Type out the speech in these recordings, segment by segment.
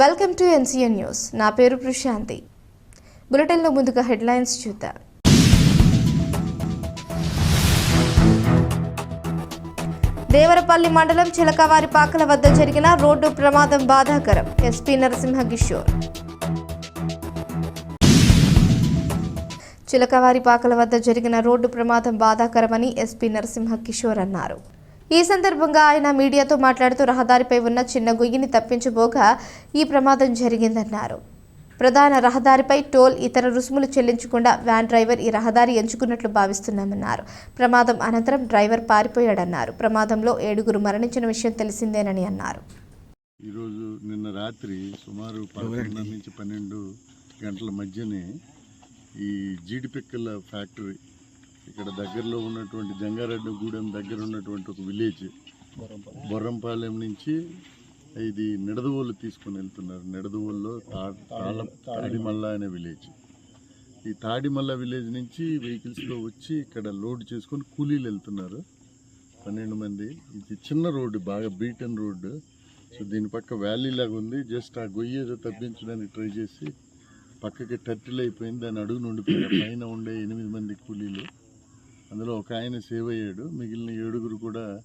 Welcome to NCN news. నా పేరు ప్రశాంతి. బులెటిన్లో ముందుగా హెడ్లైన్స్ చూద్దాం. దేవరపల్లి మండలం చిలకవారి పాకల వద్ద జరిగిన రోడ్డు ప్రమాదం బాధాకరం. ఎస్పీ నరసింహ కిషోర్. చిలకవారి పాకల వద్ద జరిగిన రోడ్డు ప్రమాదం బాధాకరమని ఎస్పీ నరసింహ కిషోర్ అన్నారు. ఈ సందర్భంగా ఆయన మీడియాతో మాట్లాడుతూ రహదారిపై ఉన్న చిన్న గొయ్యిని తప్పించబోగా ఈ ప్రమాదం జరిగిందన్నారు. ప్రధాన రహదారిపై టోల్ ఇతర రుసుములు చెల్లించకుండా వ్యాన్ డ్రైవర్ ఈ రహదారి ఎంచుకున్నట్లు భావిస్తున్నామన్నారు. ప్రమాదం అనంతరం డ్రైవర్ పారిపోయాడన్నారు. ప్రమాదంలో ఏడుగురు మరణించిన విషయం తెలిసిందేనని అన్నారు. ఈరోజు నిన్న రాత్రి సుమారు పదకొండున్నర నుంచి పన్నెండు గంటల మధ్యనే ఈ జీడిపిక్కల ఫ్యాక్టరీ ఇక్కడ దగ్గరలో ఉన్నటువంటి జంగారెడ్డి గూడెం దగ్గర ఉన్నటువంటి ఒక విలేజ్. బొర్రంపాలెం నుంచి ఇది నిడదవోలు తీసుకొని వెళ్తున్నారు. నిడదవోలులో తాడిమల్ల అనే విలేజ్. ఈ తాడిమల్ల విలేజ్ నుంచి వెహికల్స్లో వచ్చి ఇక్కడ లోడ్ చేసుకొని కూలీలు వెళ్తున్నారు. పన్నెండు మంది. ఇది చిన్న రోడ్డు బాగా బీటన్ రోడ్డు. సో దీని పక్క వ్యాలీ లాగా ఉంది. జస్ట్ ఆ గొయ్యేదో తప్పించడానికి ట్రై చేసి పక్కకి టర్టిల్ అయిపోయింది. దాని అడుగు ఉండిపోయారు పైన ఉండే ఎనిమిది మంది కూలీలు. అందులో ఒక ఆయన సేవ్ అయ్యాడు. మిగిలిన ఏడుగురు కూడా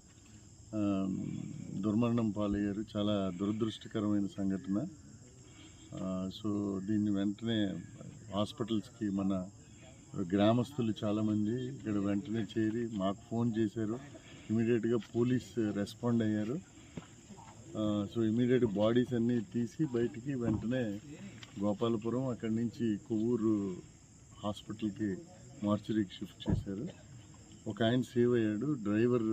దుర్మరణం పాలయ్యారు. చాలా దురదృష్టకరమైన సంఘటన. సో దీన్ని వెంటనే హాస్పిటల్స్కి మన గ్రామస్తులు చాలామంది ఇక్కడ వెంటనే చేరి మాకు ఫోన్ చేశారు. ఇమీడియట్గా పోలీస్ రెస్పాండ్ అయ్యారు. సో ఇమీడియట్ బాడీస్ అన్నీ తీసి బయటికి వెంటనే గోపాలపురం అక్కడి నుంచి కొవ్వూరు హాస్పిటల్కి మార్చరీకి షిఫ్ట్ చేశారు. ఒక ఆయన సేవ్ అయ్యాడు డ్రైవర్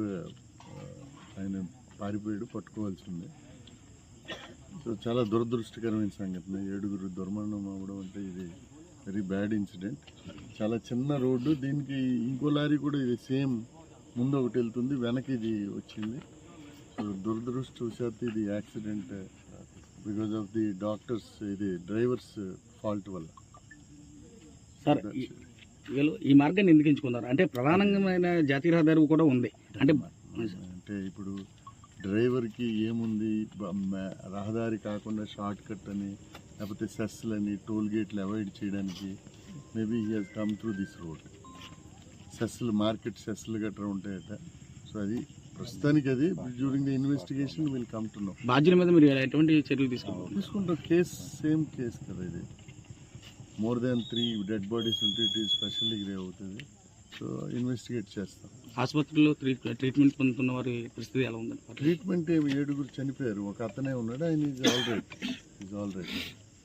ఆయన పారిపోయాడు పట్టుకోవాల్సిందే. సో చాలా దురదృష్టకరమైన సంఘటన. ఏడుగురు దుర్మరణం అవ్వడం అంటే ఇది వెరీ బ్యాడ్ ఇన్సిడెంట్. చాలా చిన్న రోడ్డు దీనికి ఇంకో లారీ కూడా ఇది సేమ్ ముందు ఒకటి వెళ్తుంది వెనక ఇది వచ్చింది. సో దురదృష్టవశాత్తు ఇది accident because of the doctors ఇది డ్రైవర్స్ ఫాల్ట్ వల్ల. వీళ్ళు ఈ మార్గాన్ని ఎందుకు ఎంచుకున్నారు అంటే ప్రధానమైన జాతీయ రహదారి కూడా ఉంది. అంటే అంటే ఇప్పుడు డ్రైవర్కి ఏముంది? రహదారి కాకుండా షార్ట్ కట్ అని లేకపోతే సెస్లని టోల్ గేట్లు అవాయిడ్ చేయడానికి maybe he has come through this road. సెస్లు market సెస్లు గట్రా ఉంటాయట. సో అది ప్రస్తుతానికి అది during the investigation will come to know బాధ్యుల మీద మీరు ఎటువంటి చర్యలు తీసుకుంటారు? తీసుకుంటాం కేస్ సేమ్ కేస్ కదా ఇది. More than three dead bodies ఉంటే ఇట్ ఈస్ స్పెషల్లీ గ్రే అవుతుంది. సో ఇన్వెస్టిగేట్ చేస్తాం. ఆసుపత్రిలో ట్రీట్ ట్రీట్మెంట్ పొందుతున్న వారి పరిస్థితి ఎలా ఉందండి? ట్రీట్మెంట్ ఏమి ఏడుగురు చనిపోయారు. ఒక అతనే ఉన్నాడు. ఆయన is all right is all right